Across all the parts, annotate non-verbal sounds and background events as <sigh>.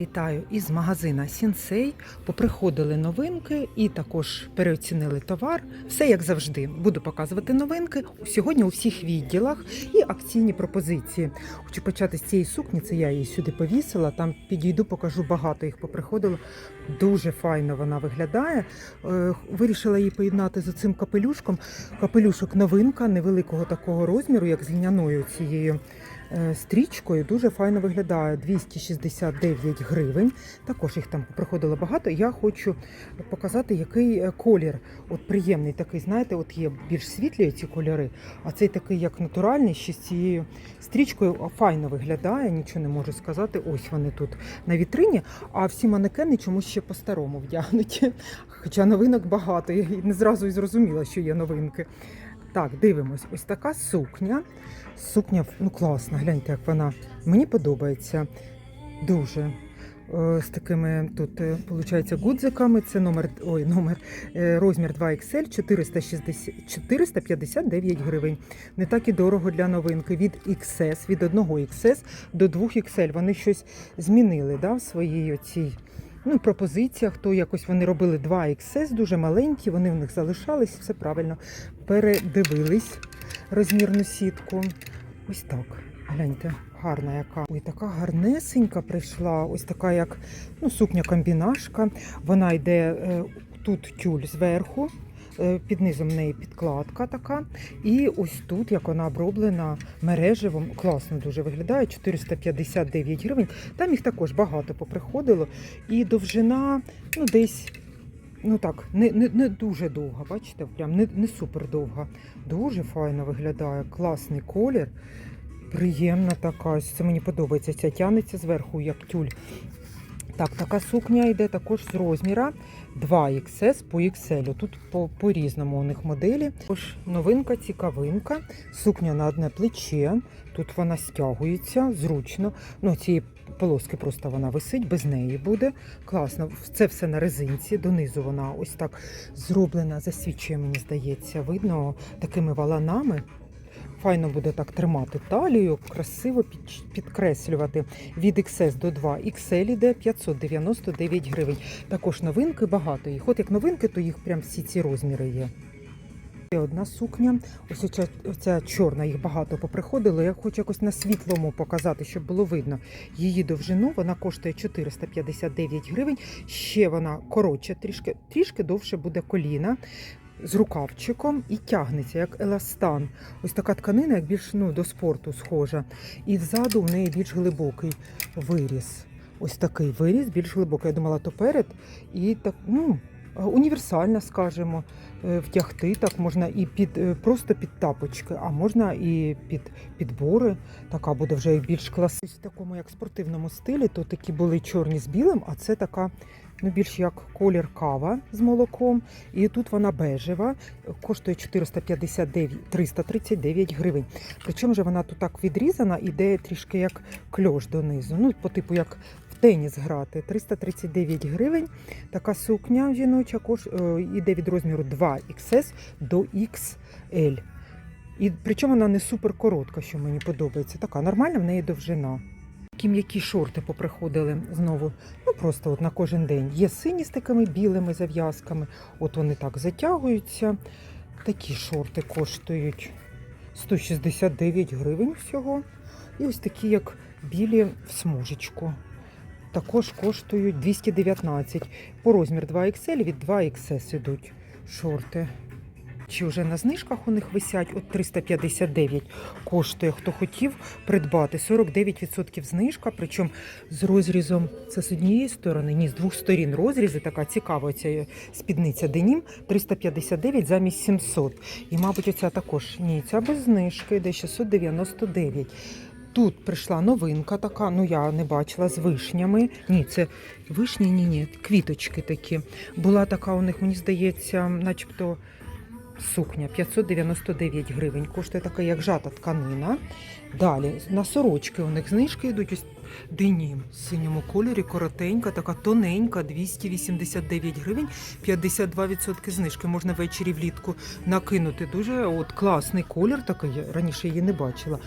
Вітаю із магазина Сінсей. Поприходили новинки і також переоцінили товар. Все як завжди. Буду показувати новинки сьогодні у всіх відділах і акційні пропозиції. Хочу почати з цієї сукні. Це я її сюди повісила. Там підійду, покажу багато їх поприходило. Дуже файно вона виглядає. Е, Вирішила її поєднати з цим капелюшком. Капелюшок новинка невеликого такого розміру, як з льняною цією стрічкою. Дуже файно виглядає. 269 гривень. Також їх там приходило багато. Я хочу показати, який е, колір. От приємний такий, знаєте, от є більш світлі ці кольори, а цей такий як натуральний, ще з цією стрічкою файно виглядає, нічого не можу сказати. Ось вони тут на вітрині, а всі манекени чомусь ще по-старому вдягнуті. Хоча новинок багато, я не зразу і зрозуміла, що є новинки. Так, дивимось, ось така сукня. Сукня ну класна, гляньте, як вона. Мені подобається дуже. Е, З такими тут виходить гудзиками. Це номер ой, номер е, розмір 2XL 460, 459 гривень. Не так і дорого для новинки. Від XS, від 1 XS до 2 XL. Вони щось змінили да, в своїй оцій ну, пропозиціях. То якось вони робили 2 XS, дуже маленькі, вони в них залишались, все правильно. Передивились розмірну сітку. Ось так. Гляньте, гарна яка. Ой, така гарнесенька прийшла. Ось така, як ну, сукня комбінашка. Вона йде е, тут тюль зверху. Е, Під низом в неї підкладка така. І ось тут, як вона оброблена мережевим, класно дуже виглядає. 459 гривень. Там їх також багато поприходило. І довжина, ну, десь. Ну так, не, не, не дуже довга, бачите, прям не, не супер довга. Дуже файно виглядає, класний колір. Приємна така. Це мені подобається. Ця тянеться зверху, як тюль. Так, така сукня йде також з розміра 2XS по XL. Тут по, по-різному у них моделі. Тож новинка, цікавинка. Сукня на одне плече. Тут вона стягується зручно. Ну, цієї полоски просто вона висить, без неї буде. Класно. Це все на резинці. Донизу вона ось так зроблена, засвічує, мені здається, видно такими валанами. Файно буде так тримати талію, красиво підкреслювати. Від XS до 2 XL іде 599 гривень. Також новинки багато їх. От як новинки, то їх прям всі ці розміри є. Ще одна сукня. Ось оця, оця чорна, їх багато поприходило. Я хочу якось на світлому показати, щоб було видно її довжину. Вона коштує 459 гривень. Ще вона коротша, трішки, трішки довше буде коліна. З рукавчиком і тягнеться як еластан. Ось така тканина, як більш ну, до спорту схожа. І ззаду в неї більш глибокий виріз. Ось такий виріз, більш глибокий. Я думала, то перед. І так, ну, універсальна, скажімо, Е, втягти так можна і під е, просто під тапочки, а можна і під підбори. Така буде вже більш класична. В такому як спортивному стилі, то такі були чорні з білим, а це така. Ну, більш як колір кава з молоком. І тут вона бежева, коштує 459, 339 гривень. Причому же вона тут так відрізана, іде трішки як кльош донизу. Ну, по типу як в теніс грати. 339 гривень. Така сукня жіноча кош... е, іде від розміру 2XS до XL. І причому вона не супер коротка, що мені подобається. Така нормальна в неї довжина. Такі м'які шорти поприходили знову. Ну просто от на кожен день. Є сині з такими білими зав'язками. От вони так затягуються. Такі шорти коштують 169 гривень всього. І ось такі, як білі в смужечку. Також коштують 219. По розмір 2XL від 2XS ідуть шорти. Чи вже на знижках у них висять от 359 коштує, хто хотів придбати 49% знижка, причому з розрізом це з однієї сторони, ні, з двох сторін розрізи, така цікава ця спідниця денім, 359 замість 700. І, мабуть, оця також ні, ця без знижки, йде 699. Тут прийшла новинка така, ну я не бачила з вишнями. Ні, це вишні, ні, ні, квіточки такі. Була така у них, мені здається, начебто сукня 599 гривень. Коштує така, як жата тканина. Далі на сорочки у них знижки йдуть. Ось денім в синьому кольорі, коротенька, така тоненька, 289 гривень, 52% знижки. Можна ввечері влітку накинути. Дуже от класний колір такий. Я раніше її не бачила.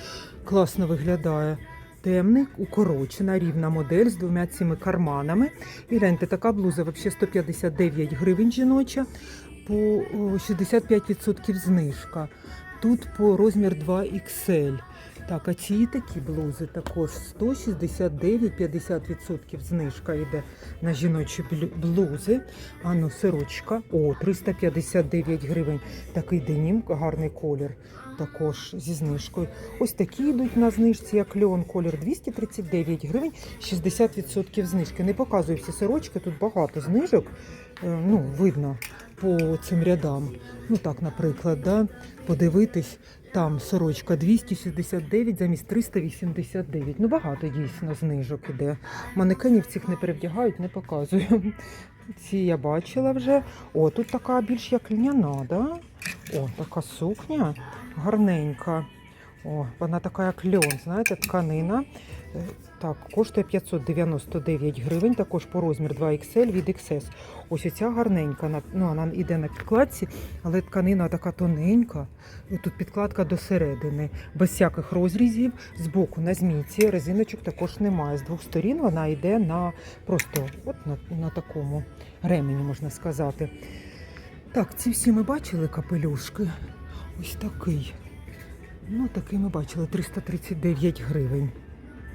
Класно виглядає. темний, укорочена, рівна модель з двома цими карманами. І гляньте, така блуза взагалі 159 гривень жіноча, по 65% знижка. Тут по розмір 2XL. Так, а ці такі блузи також 169, 50% знижка йде на жіночі блузи. А ну, сирочка, о, 359 гривень. Такий денім, гарний колір, також зі знижкою. Ось такі йдуть на знижці, як льон, колір 239 гривень, 60% знижки. Не показую всі сирочки, тут багато знижок. Е, Ну, видно по цим рядам. Ну так, наприклад, да? подивитись, там сорочка 269 замість 389. Ну, багато дійсно знижок іде. Манекенів цих не перевдягають, не показую. Ці я бачила вже. О, тут така більш як льняна, да? О, така сукня гарненька. О, вона така як льон, знаєте, тканина. Так, коштує 599 гривень, також по розмір 2XL від XS. Ось оця гарненька, ну, вона йде на підкладці, але тканина така тоненька. І тут підкладка до середини, без всяких розрізів. Збоку на змійці резиночок також немає. З двох сторін вона йде на просто от на, на такому ремені, можна сказати. Так, ці всі ми бачили капелюшки. Ось такий. Ну, такий ми бачили 339 гривень.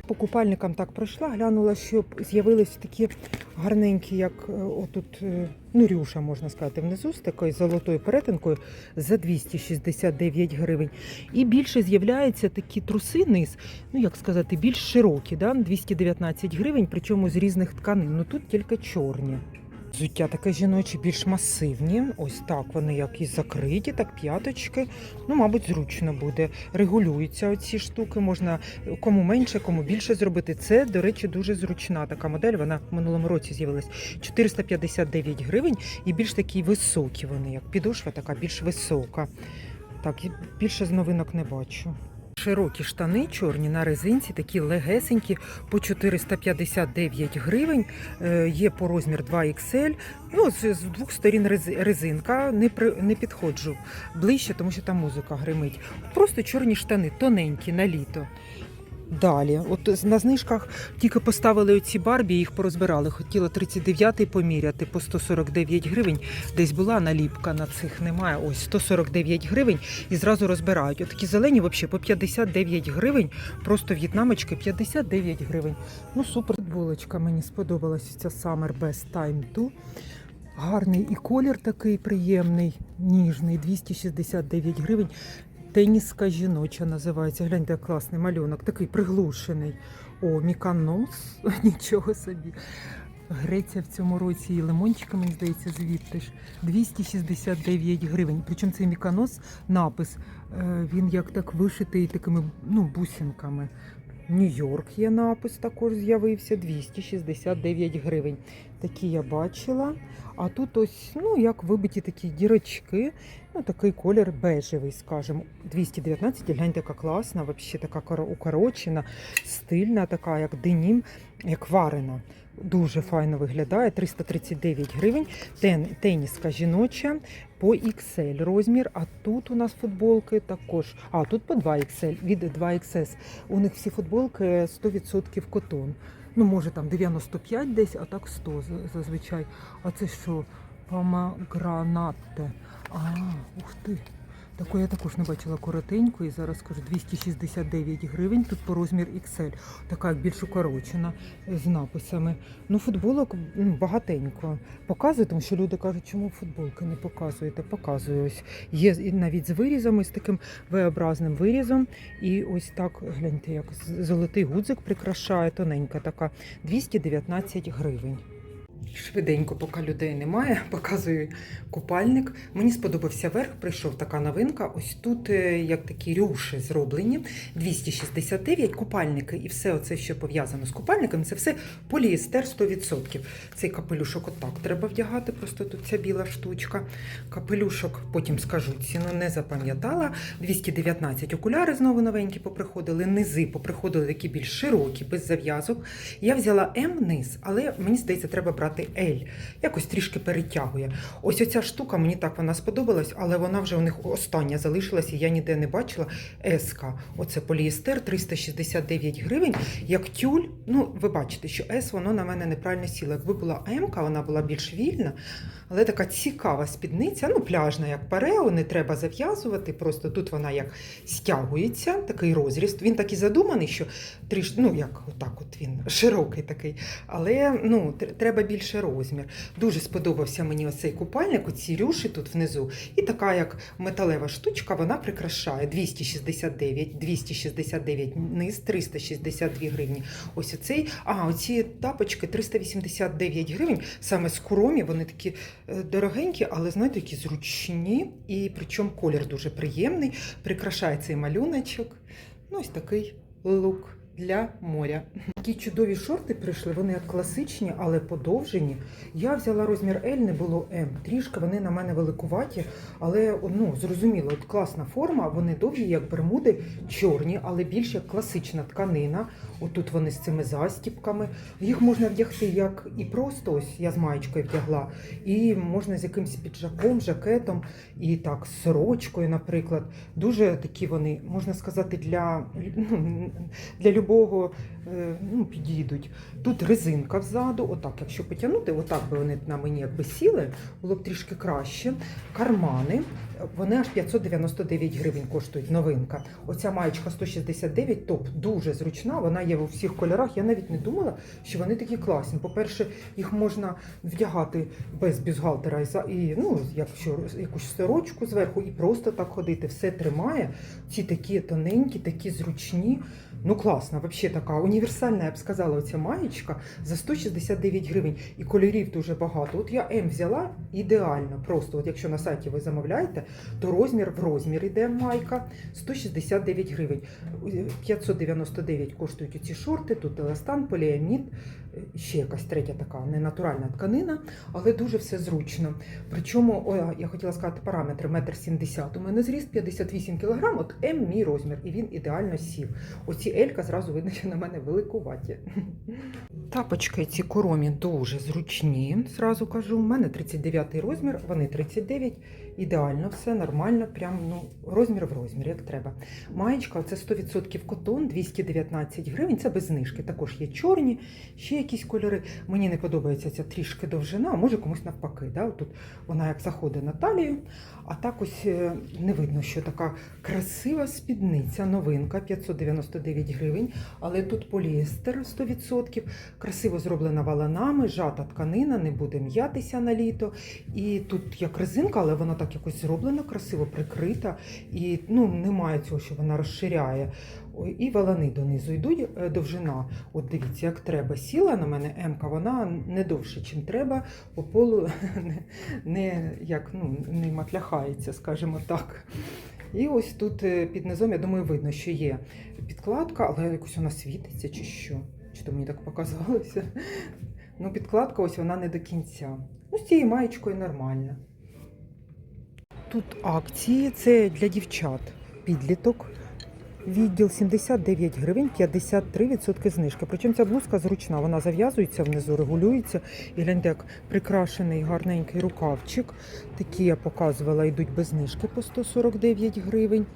По купальникам так пройшла, глянула, що з'явилися такі гарненькі, як е, отут, е, ну, рюша, можна сказати, внизу з такою золотою перетинкою за 269 гривень. І більше з'являються такі труси низ, ну як сказати, більш широкі, да? 219 гривень, причому з різних тканин. Ну тут тільки чорні. Взуття таке жіноче, більш масивні. Ось так вони як і закриті, так п'яточки. Ну, мабуть, зручно буде. Регулюються оці штуки. Можна кому менше, кому більше зробити. Це, до речі, дуже зручна така модель. Вона в минулому році з'явилась 459 гривень і більш такі високі вони, як підошва така більш висока. Так, більше з новинок не бачу. Широкі штани чорні на резинці, такі легесенькі, по 459 гривень. Е, Є по розмір 2XL. Ну, з, двох сторін рези- резинка. Не, при, не підходжу ближче, тому що там музика гримить. Просто чорні штани, тоненькі на літо. Далі, от на знижках тільки поставили оці барбі, їх порозбирали. Хотіла 39-й поміряти по 149 гривень. Десь була наліпка на цих немає. Ось 149 гривень і зразу розбирають. От такі зелені взагалі по 59 гривень. Просто в'єтнамочки 59 гривень. Ну супер. Футболочка мені сподобалась ця Summer Best Time 2. Гарний і колір такий приємний, ніжний, 269 гривень. Теніска жіноча називається. Гляньте, як класний малюнок, такий приглушений. О, міканос, <laughs> нічого собі. Греція в цьому році і лимончика, мені здається, звідти ж 269 гривень. Причому цей міканос напис, е, він як так вишитий такими ну, бусинками. Нью-Йорк є напис, також з'явився 269 гривень. Такі я бачила. А тут ось, ну, як вибиті такі дірочки. Ну, такий колір бежевий, скажімо. 219, гляньте, яка класна, взагалі така укорочена, стильна, така, як денім, як варена. Дуже файно виглядає. 339 гривень. Тен, теніска жіноча по XL розмір. А тут у нас футболки також. А тут по 2XL від 2XS. У них всі футболки 100% котон. Ну, може там 95 десь, а так 100 за- зазвичай. А це що? Помагранате. А, ух ти. Таку я також не бачила коротеньку і зараз кажу 269 гривень. Тут по розмір XL. Така більш укорочена з написами. Ну, футболок багатенько. Показую, тому що люди кажуть, чому футболки не показуєте? Показую. Ось є навіть з вирізами, з таким V-образним вирізом. І ось так, гляньте, як золотий гудзик прикрашає, тоненька така 219 гривень. Швиденько, поки людей немає, <laughs> показую купальник. Мені сподобався верх, прийшов така новинка. Ось тут е, як такі рюші зроблені. 269 купальники і все оце, що пов'язано з купальниками, це все поліестер 100%. Цей капелюшок отак треба вдягати, просто тут ця біла штучка. Капелюшок, потім скажу, ціну не запам'ятала. 219 окуляри знову новенькі поприходили, низи поприходили такі більш широкі, без зав'язок. Я взяла М низ, але мені здається, треба брати брати L. Якось трішки перетягує. Ось оця штука, мені так вона сподобалась, але вона вже у них остання залишилась, і я ніде не бачила. Еска. Оце поліестер 369 гривень. Як тюль, ну ви бачите, що С воно на мене неправильно сіло. Якби була М, вона була більш вільна, але така цікава спідниця, ну пляжна, як парео, не треба зав'язувати. Просто тут вона як стягується, такий розріст. Він так і задуманий, що тріш, ну як отак, от він широкий такий, але ну треба більше розмір. Дуже сподобався мені оцей купальник, оці рюші тут внизу. І така як металева штучка, вона прикрашає 269, 269 низ, 362 гривні. Ось оцей. А, оці тапочки 389 гривень. Саме з вони такі е, дорогенькі, але знаєте, які зручні. І причому колір дуже приємний. Прикрашає цей малюночок. Ну, ось такий лук для моря. Такі чудові шорти прийшли, вони як класичні, але подовжені. Я взяла розмір L, не було М. Трішки вони на мене великуваті, але ну, зрозуміло, от класна форма, вони довгі, як бермуди, чорні, але більш як класична тканина. Отут вони з цими застіпками. Їх можна вдягти як і просто, ось я з маєчкою вдягла, і можна з якимось піджаком, жакетом, і так, з сорочкою, наприклад. Дуже такі вони, можна сказати, для, ну, для любого е, ну, підійдуть. Тут резинка взаду, отак, якщо потягнути, отак би вони на мені якби сіли, було б трішки краще. Кармани, вони аж 599 гривень коштують, новинка. Оця маєчка 169, топ, дуже зручна, вона є у всіх кольорах. Я навіть не думала, що вони такі класні. По-перше, їх можна вдягати без за- і ну, якщо якусь сорочку зверху, і просто так ходити. Все тримає. Ці такі тоненькі, такі зручні. Ну класна, взагалі така універсальна, я б сказала, оця маєчка за 169 гривень. І кольорів дуже багато. От я М взяла ідеально. Просто, от якщо на сайті ви замовляєте, то розмір в розмір іде майка 169 гривень. 599 коштують оці шорти, тут еластан, поліамід, е, ще якась третя така ненатуральна тканина, але дуже все зручно. Причому, о, я хотіла сказати параметри 1,70 м. У мене зріст 58 кг, от М мій розмір, і він ідеально сів. Оці Елька зразу видно, що на мене великуваті. Тапочки ці коромі дуже зручні, зразу кажу. У мене 39 розмір, вони 39. Ідеально, все нормально, прям ну, розмір в розмір, як треба. Маєчка це 100% котон, 219 гривень. Це без знижки. Також є чорні, ще якісь кольори. Мені не подобається ця трішки довжина, а може комусь навпаки. Да? Тут вона як заходить на талію, а так ось е, не видно, що така красива спідниця, новинка 599 гривень, але тут поліестер 100%, красиво зроблена валанами, жата тканина, не буде м'ятися на літо. І тут як резинка, але вона так якось зроблена, красиво прикрита. І ну, немає цього, що вона розширяє. І валани донизу йдуть, е, довжина. От дивіться, як треба. Сіла на мене М-ка, вона не довше, чим треба, по полу <laughs> не, не, як, ну, не матляхається, скажімо так. І ось тут е, під низом, я думаю, видно, що є підкладка, але якось вона світиться чи що. Чи то мені так показалося. Ну, підкладка ось вона не до кінця. Ну, з цією маєчкою нормально. Тут акції, це для дівчат. Підліток. Відділ 79 гривень, 53% знижки. Причому ця блузка зручна, вона зав'язується внизу, регулюється. І гляньте, як прикрашений гарненький рукавчик. Такі я показувала, йдуть без знижки по 149 гривень.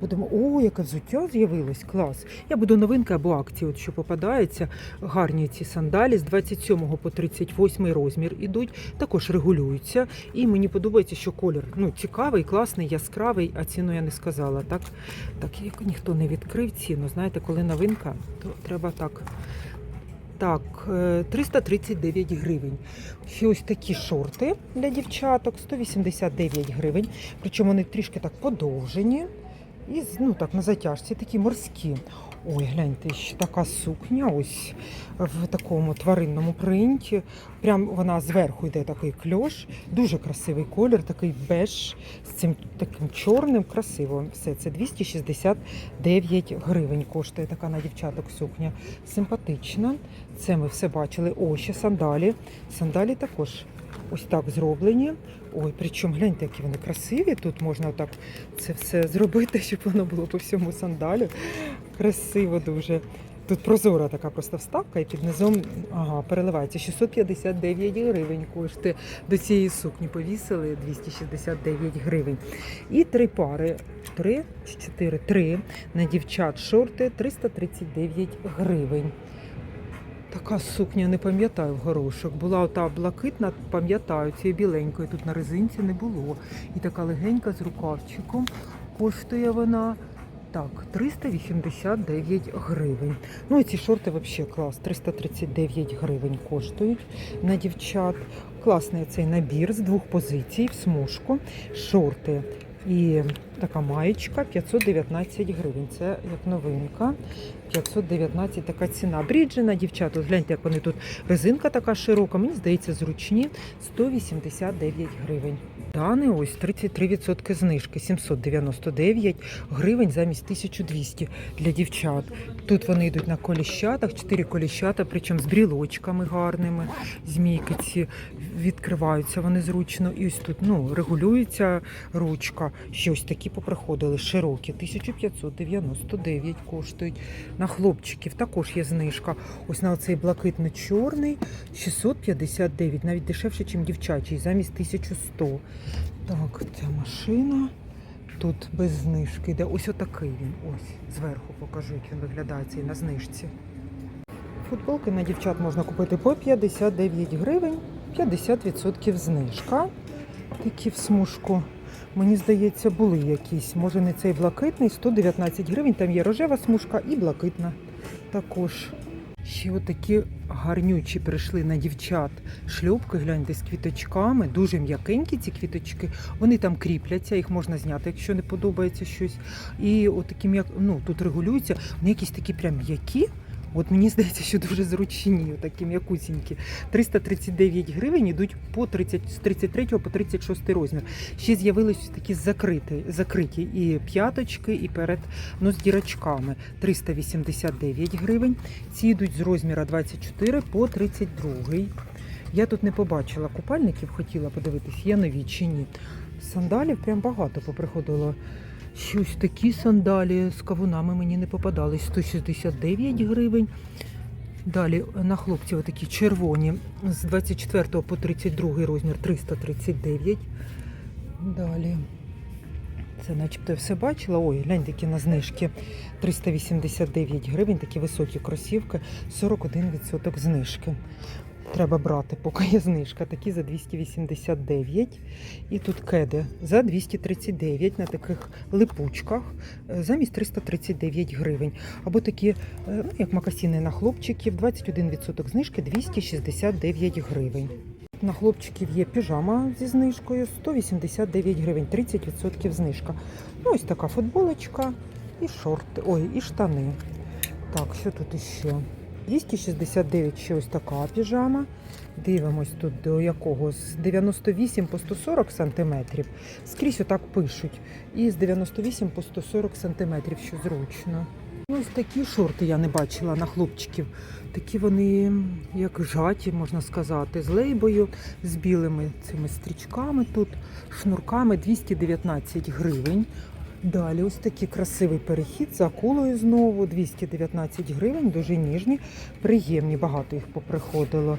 Будемо, о, яке взуття з'явилось, клас. Я буду новинки або акції, от що попадаються. Гарні ці сандалі з 27 по 38 розмір ідуть, також регулюються. І мені подобається, що колір ну, цікавий, класний, яскравий, а ціну я не сказала. Так, так як ніхто не відкрив ціну. Знаєте, коли новинка, то треба так. Так, е, 339 гривень. Ще ось такі шорти для дівчаток, 189 гривень. Причому вони трішки так подовжені. І ну так на затяжці такі морські. Ой, гляньте, ще така сукня, ось в такому тваринному принті. Прям вона зверху йде такий кльош. Дуже красивий колір, такий беж з цим таким чорним, красиво. Все це 269 гривень коштує така на дівчаток сукня. Симпатична. Це ми все бачили. О, ще сандалі. Сандалі також ось так зроблені. Ой, причому гляньте, які вони красиві. Тут можна отак це все зробити, щоб воно було по всьому сандалю. Красиво дуже. Тут прозора така просто вставка, і під низом ага, переливається. 659 гривень коштує. До цієї сукні повісили 269 гривень. І три пари. Три, чотири, три. На дівчат шорти 339 гривень. Така сукня, не пам'ятаю в горошок. Була ота блакитна, пам'ятаю, цієї біленької тут на резинці не було. І така легенька з рукавчиком. Коштує вона так, 389 гривень. Ну і ці шорти взагалі клас. 339 гривень коштують на дівчат. Класний цей набір з двох позицій в смужку. Шорти і така маєчка 519 гривень. Це як новинка. 519 така ціна. Бріджина, дівчата, гляньте, як вони тут. Резинка така широка, мені здається, зручні. 189 гривень. Дани ось 33% знижки, 799 гривень замість 1200 для дівчат. Тут вони йдуть на коліщатах, 4 коліщата, причому з брілочками гарними. Змійки ці відкриваються вони зручно. І ось тут ну, регулюється ручка. Ще ось такі поприходили, широкі, 1599 коштують. На хлопчиків також є знижка. Ось на оцей блакитно-чорний 659, навіть дешевше, ніж дівчачий, замість 1100. Так, ця машина. Тут без знижки йде. Ось отакий він. Ось зверху покажу, як він виглядає цей на знижці. Футболки на дівчат можна купити по 59 гривень, 50% знижка. Такі в смужку. Мені здається, були якісь. Може не цей блакитний, 119 гривень. Там є рожева смужка і блакитна також. Ще отакі гарнючі прийшли на дівчат шльопки, гляньте, з квіточками. Дуже м'якенькі ці квіточки. Вони там кріпляться, їх можна зняти, якщо не подобається щось. І отакі м'як... ну, тут регулюються. Вони якісь такі прям м'які. От мені здається, що дуже зручні, такі м'якусінькі. 339 гривень ідуть по 30, з 33 по 36 розмір. Ще з'явились такі закриті, закриті і п'яточки, і перед ну, з дірочками. 389 гривень. Ці йдуть з розміра 24 по 32. Я тут не побачила купальників, хотіла подивитись, є нові чи ні. Сандалів прям багато поприходило. Щось такі сандалі з кавунами мені не попадались. 169 гривень. Далі на хлопців такі червоні з 24 по 32 розмір 339. Далі. Це начебто я все бачила. Ой, глянь, такі на знижки. 389 гривень, такі високі кросівки, 41% знижки. Треба брати, поки є знижка. Такі за 289. І тут кеди за 239 на таких липучках е, замість 339 гривень. Або такі, е, ну, як макасіни на хлопчиків, 21% знижки 269 гривень. На хлопчиків є піжама зі знижкою 189 гривень, 30% знижка. Ну, ось така футболочка і шорти, ой, і штани. Так, що тут іще? 269 ще ось така піжама. Дивимось тут до якого з 98 по 140 сантиметрів. Скрізь отак пишуть. І з 98 по 140 сантиметрів, що зручно. Ну, Ось такі шорти я не бачила на хлопчиків. Такі вони, як жаті, можна сказати, з лейбою, з білими цими стрічками тут, шнурками 219 гривень. Далі ось такий красивий перехід з акулою знову 219 гривень, дуже ніжні, приємні, багато їх поприходило.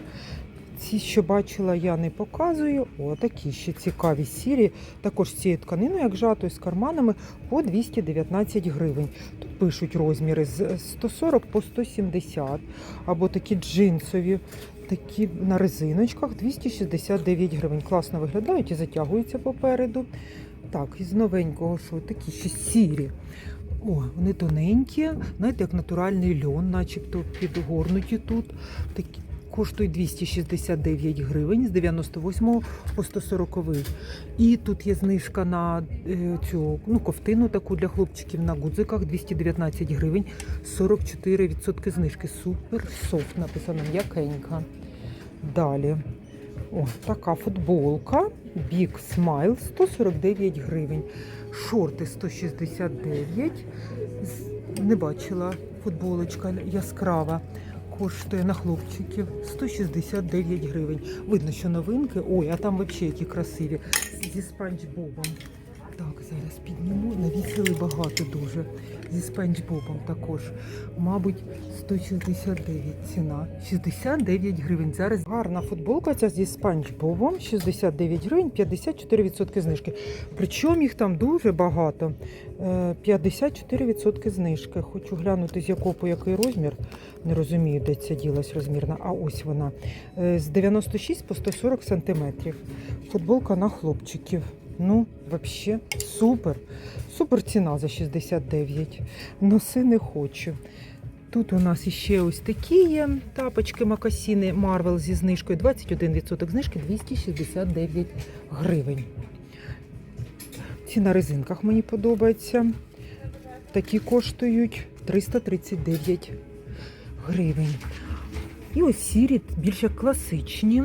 Ці, що бачила, я не показую. О, такі ще цікаві сірі. Також цією тканиною, як жатою, з карманами, по 219 гривень. Тут пишуть розміри з 140 по 170. Або такі джинсові, такі на резиночках 269 гривень. Класно виглядають і затягуються попереду. Так, із новенького, що такі ще сірі. О, вони тоненькі, знаєте, як натуральний льон, начебто підгорнуті тут. Такі коштують 269 гривень з 98 по 140. І тут є знижка на е, цю ну, ковтину таку для хлопчиків на гудзиках 219 гривень, 44% знижки. Супер софт написано, м'якенька. Далі. О, така футболка. Big смайл 149 гривень. Шорти 169. Не бачила футболочка яскрава. Коштує на хлопчиків 169 гривень. Видно, що новинки. Ой, а там взагалі які красиві. Зі спанч Бобом. Так, зараз підніму. Навісили багато дуже. Зі спанч Бобом також. Мабуть, 169 ціна. 69 гривень. Зараз гарна футболка ця зі спанч Бобом. 69 гривень, 54% знижки. Причому їх там дуже багато. Е, 54% знижки. Хочу глянути, з якого по який розмір. Не розумію, де ця ділась розмірна. А ось вона. Е, З 96 по 140 сантиметрів. Футболка на хлопчиків. Ну, взагалі, супер. Супер ціна за 69. Носи не хочу. Тут у нас іще ось такі є тапочки макасіни Marvel зі знижкою. 21% знижки 269 гривень. Ці на резинках мені подобаються. Такі коштують 339 гривень. І ось сірі, більш як класичні.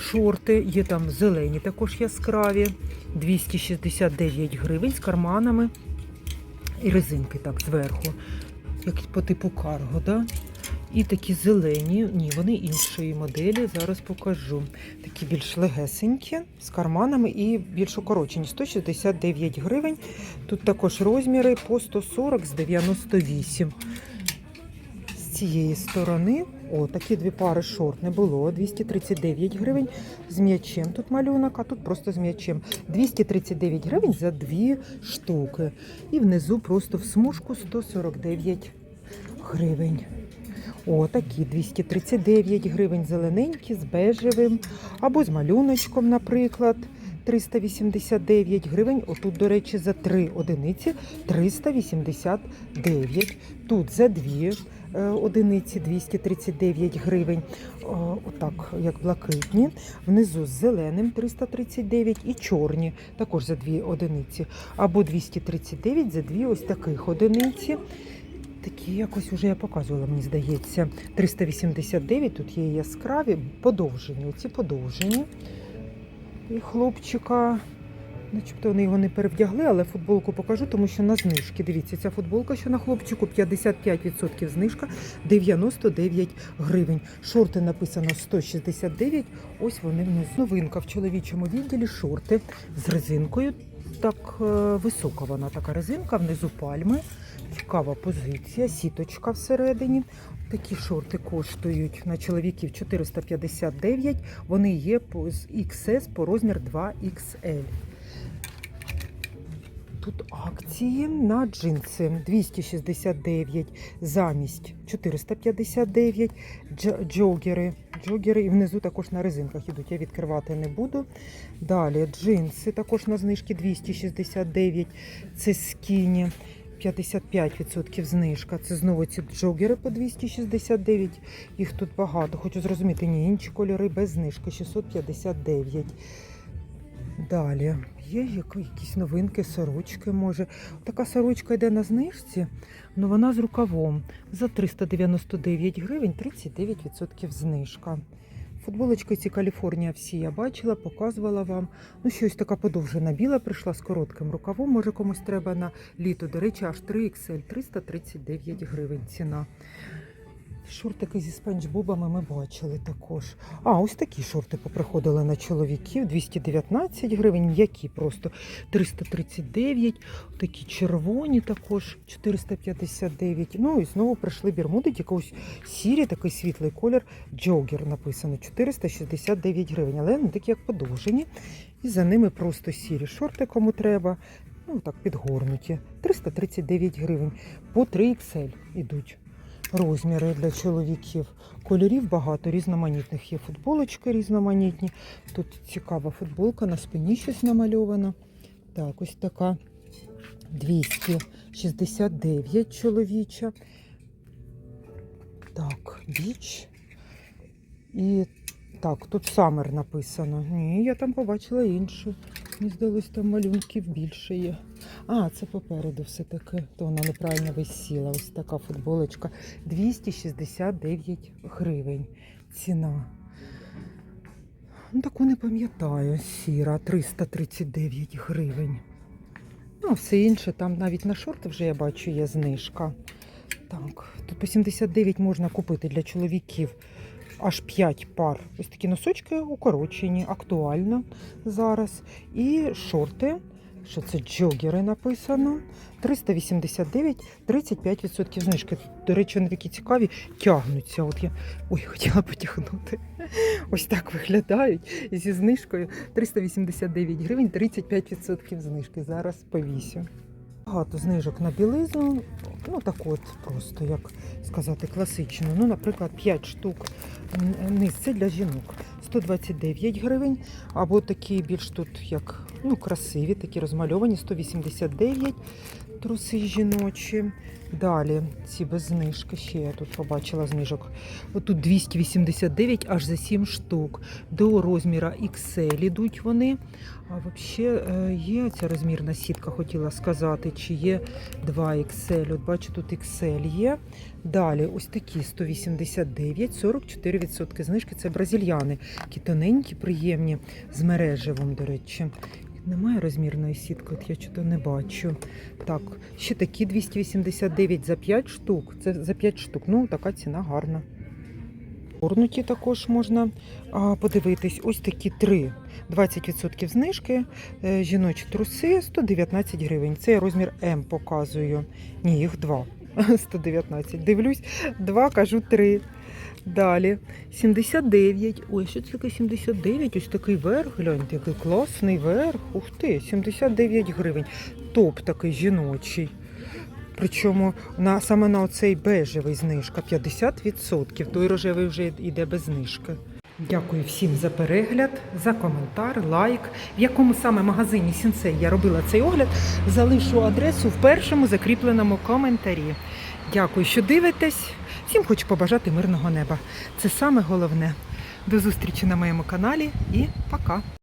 Шорти, є там зелені, також яскраві. 269 гривень з карманами. І резинки так зверху, як по типу карго. Да? І такі зелені, ні, вони іншої моделі. Зараз покажу. Такі більш легесенькі, з карманами і більш укорочені. 169 гривень. Тут також розміри по 140 з 98. З цієї сторони, о, такі дві пари шорт не було. 239 гривень з м'ячем. Тут малюнок, а тут просто з м'ячем. 239 гривень за дві штуки. І внизу просто в смужку 149 гривень. О, такі 239 гривень зелененькі з бежевим або з малюночком, наприклад. 389 гривень. Отут, до речі, за три одиниці 389. Тут за дві одиниці 239 гривень. Отак, як блакитні. Внизу з зеленим 339 і чорні, також за дві одиниці. Або 239 за дві ось таких одиниці. Такі якось вже я показувала, мені здається. 389, тут є яскраві, подовжені. Оці подовжені. І хлопчика, начебто вони його не перевдягли, але футболку покажу, тому що на знижки. Дивіться, ця футболка, що на хлопчику 55% знижка, 99 гривень. Шорти написано 169, ось вони внизу. Новинка в чоловічому відділі шорти з резинкою. Так е, висока вона така резинка, внизу пальми. Цікава позиція, сіточка всередині. Такі шорти коштують на чоловіків 459. Вони є з XS по розмір 2XL. Тут акції на джинси 269 замість 459. Дж- Джогери. Джогери і внизу також на резинках ідуть. Я відкривати не буду. Далі джинси також на знижки 269. Це скіні. 55% знижка. Це знову ці джогери по 269. Їх тут багато. Хочу зрозуміти, ні, інші кольори без знижки 659. Далі є якісь новинки, сорочки може. Така сорочка йде на знижці, але вона з рукавом. За 399 гривень 39% знижка. Футболочки ці Каліфорнія всі я бачила, показувала вам. Ну, щось така подовжена біла прийшла з коротким рукавом. Може комусь треба на літо. До речі, аж 3XL 339 гривень ціна. Шортики зі спанчбобами ми бачили також. А, ось такі шорти поприходили на чоловіків. 219 гривень, м'які просто 339, такі червоні також 459. Ну і знову прийшли бермуди, якийсь сірі, такий світлий колір. Джогер написано 469 гривень, але не такі, як подовжені. І за ними просто сірі шорти, кому треба. Ну так підгорнуті. 339 гривень. По 3XL ідуть розміри для чоловіків. Кольорів багато, різноманітних є футболочки різноманітні. Тут цікава футболка, на спині щось намальовано. Так, ось така 269 чоловіча. Так, біч. І так, тут самер написано. Ні, я там побачила іншу. Мені здалось, там малюнків більше є. А, це попереду все-таки. То вона неправильно висіла. Ось така футболочка. 269 гривень. Ціна. Ну, таку не пам'ятаю. Сіра 339 гривень. Ну, все інше, там навіть на шорти вже я бачу є знижка. Так, тут по 79 можна купити для чоловіків аж 5 пар. Ось такі носочки укорочені, актуально зараз. І шорти Що це джогери написано? 389, 35% знижки. До речі, вони такі цікаві, тягнуться. От я ой, хотіла потягнути. Ось так виглядають зі знижкою 389 гривень, 35% знижки. Зараз повісю. Багато знижок на білизну. Ну так от просто, як сказати, класично. Ну, наприклад, 5 штук низ це для жінок. 129 гривень, або такі більш тут як ну, красиві, такі розмальовані, 189 труси жіночі. Далі ці без знижки. Ще я тут побачила знижок. Отут 289 аж за 7 штук. До розміра XL ідуть вони. А взагалі є ця розмірна сітка, хотіла сказати, чи є 2 XL. От бачу, тут XL є. Далі ось такі 189, 44% знижки. Це бразильяни. Такі тоненькі, приємні, з мережевим, до речі. Немає розмірної сітки, от я чого не бачу. Так, ще такі 289 за 5 штук. Це за 5 штук. Ну, така ціна гарна. Горнуті також можна а, подивитись. Ось такі три. 20% знижки. Е, Жіночі труси 119 гривень. Це я розмір М показую. Ні, їх два. <laughs> 119. Дивлюсь, два, кажу три. Далі 79. Ой, що це таке 79? Ось такий верх. Гляньте, який класний верх. Ух ти, 79 гривень. Топ такий жіночий. Причому на, саме на оцей бежевий знижка 50%. Той рожевий вже йде без знижки. Дякую всім за перегляд, за коментар, лайк. В якому саме магазині Сінсей я робила цей огляд, залишу адресу в першому закріпленому коментарі. Дякую, що дивитесь. Всім хочу побажати мирного неба. Це саме головне. До зустрічі на моєму каналі і пока!